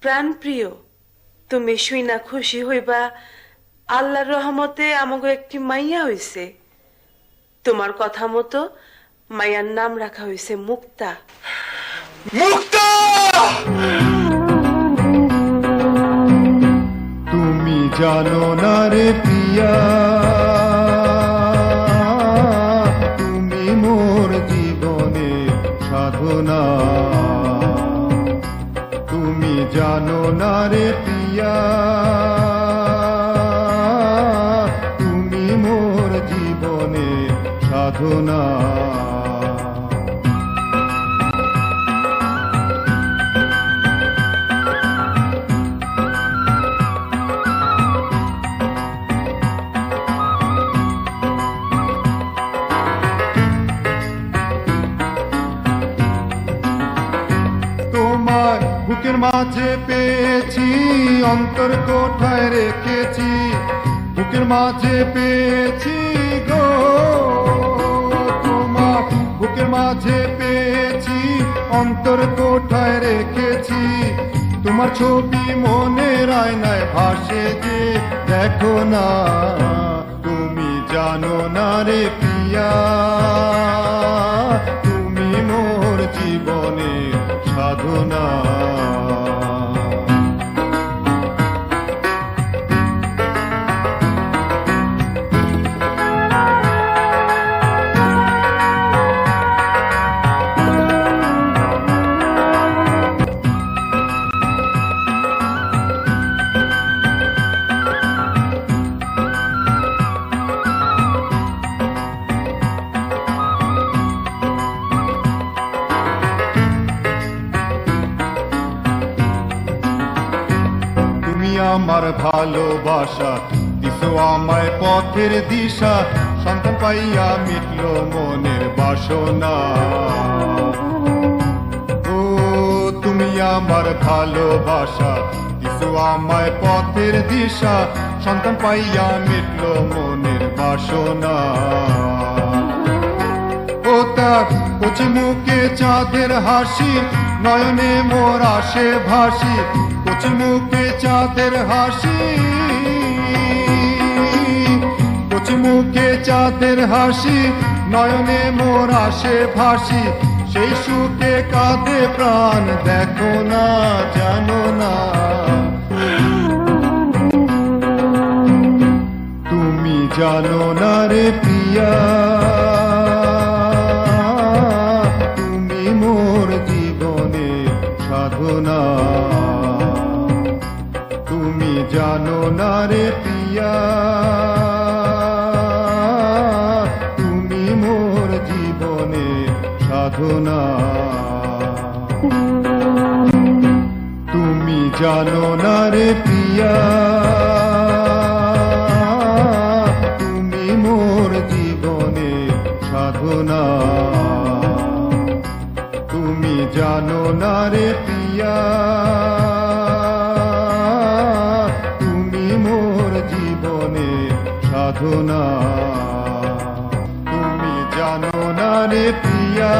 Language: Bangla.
প্রাণ প্রিয় তুমি শুই না খুশি হইবা, আল্লাহর রহমতে আমাকে একটি মাইয়া হইছে। তোমার কথা মতো মাইয়ার নাম রাখা হইছে মুক্তা। তুমি জানো না রে পিয়া। তুমি মোর জীবনে সাধনা। জানো না রে পিয়া তুমি মোর জীবনে সাধনা। বুকের মাঝে পেয়েছি, অন্তর কোঠায় রেখেছি। বুকের মাঝে পেয়েছি গো তোমার বুকের মাঝে পেয়েছি, অন্তর কোঠায় রেখেছি। তোমার ছবি মনের আয়নায় ভাসে যে, দেখো না, তুমি জানো না রে পিয়া। আমার ভালোবাসা দিছো আমায় পথের দিশা, সন্তান পাইয়া মিটল মনের বাসনা। ও, তুমি আমার ভালোবাসা দিছো আমায় পথের দিশা, সন্তান পাইয়া মিটল মনের বাসনা। তার মুখে চাঁদের হাসি, নয়নে মোর আসে ভাসি। মুখে চাঁদের হাসি মুখে চাঁদের হাসি, নয়নে মোর আসে ভাসি। সেই সুখে কাঁদে প্রাণ, দেখো না, জানো না। তুমি জানো না রে প্রিয়া জীবনে সাধনা। তুমি জানো না রে পিয়া। তুমি মোর জীবনে সাধনা। তুমি জানো না রে প্রিয়া তুমি মোর জীবনে সাধনা। তুমি জানো না রে পিয়া। তুমি মোর জীবনে সাধনা। তুমি জানো না রে প্রিয়া